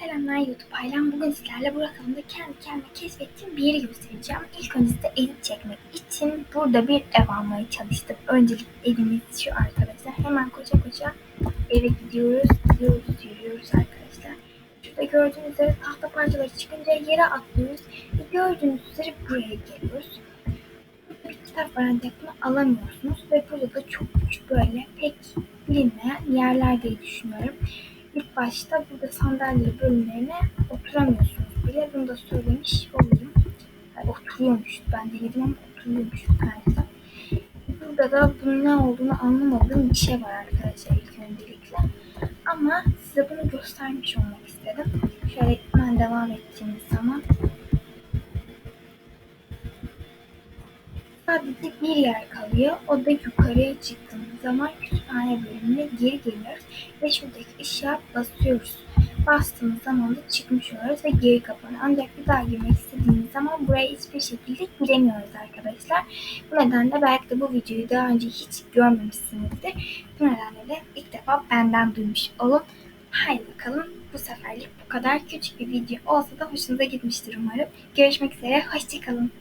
Selamlar YouTube ailem. Bugün sizlerle bu rakamda kendi kendime keşfettiğim bir yeri göstereceğim. İlk önce size edit çekmek için burada bir ev almaya çalıştım. Öncelikle evimiz şu arkadaşlar. Hemen koşa koşa eve gidiyoruz. Gidiyoruz, yürüyoruz arkadaşlar. Şurada gördüğünüz üzere tahta parçaları çıkınca yere atlıyoruz. Ve gördüğünüz üzere buraya geliyoruz. Bir kitap var ancak bunu alamıyorsunuz. Ve burada da çok küçük böyle pek bilinmeyen yerler diye düşünüyorum. İlk başta burada sandalye bölümlerine oturamıyorsunuz bile. Bunu da söylemiş olayım. Yani oturuyormuş. Ben denedim ama oturuyormuş galiba. Burada da bunun ne olduğunu anlamadığım bir şey var arkadaşlar ilk öncelikle. Ama size bunu göstermiş olmak istedim. Şöyle hemen devam ettiğimiz zaman sadece bir yer kalıyor. O da yukarıya çıktığımız zaman kütüphane bölümüne geri geliyoruz. Ve şuradaki ışığa basıyoruz. Bastığımız zaman da çıkmış oluyoruz ve geri kapanıyor. Ancak bir daha girmek istediğimiz zaman buraya hiçbir şekilde giremiyoruz arkadaşlar. Bu nedenle belki de bu videoyu daha önce hiç görmemişsinizdir. Bu nedenle de ilk defa benden duymuş olun. Haydi bakalım bu seferlik bu kadar küçük bir video olsa da hoşunuza gitmiştir umarım. Görüşmek üzere, hoşçakalın.